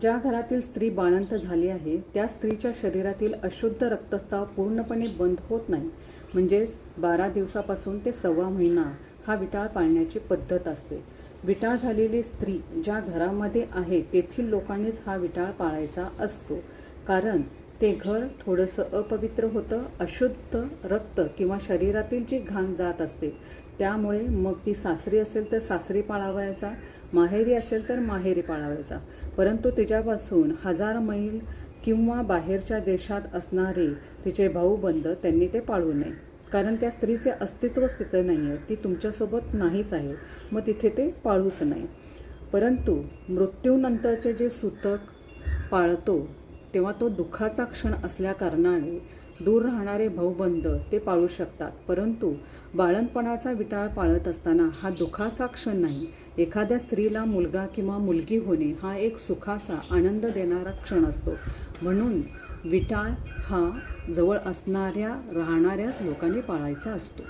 ज्या घरातील स्त्री बाळंत झाली आहे त्या स्त्रीच्या शरीरातील अशुद्ध रक्तस्त्राव पूर्णपणे बंद होत नाही. म्हणजेच बारा दिवसापासून ते सव्वा महिना हा विटाळ पाळण्याची पद्धत असते. विटाळ झालेली स्त्री ज्या घरामध्ये आहे तेथील लोकांनीच हा विटाळ पाळायचा असतो. कारण ते घर थोडंसं अपवित्र होतं अशुद्ध रक्त किंवा शरीरातील जी घाण जात असते त्यामुळे मग ती सासरी असेल तर सासरी पाळावायचा माहेरी असेल तर माहेरी पाळावायचा. परंतु तिच्यापासून हजार मैल किंवा बाहेरच्या देशात असणारे तिचे भाऊबंद त्यांनी ते पाळू नये. कारण त्या स्त्रीचे अस्तित्वच तिथे नाही आहे ती तुमच्यासोबत नाहीच आहे मग तिथे ते पाळूच नाही परंतु मृत्यूनंतरचे जे सूतक पाळतो तेव्हा तो दुःखाचा क्षण असल्याकारणाने दूर राहणारे भाऊबंद ते पाळू शकतात. परंतु बाळणपणाचा विटाळ पाळत असताना हा दुःखाचा क्षण नाही. एखाद्या स्त्रीला मुलगा किंवा मुलगी होणे हा एक सुखाचा आनंद देणारा क्षण असतो. म्हणून विटाळ हा जवळ असणाऱ्या राहणाऱ्याच लोकांनी पाळायचा असतो.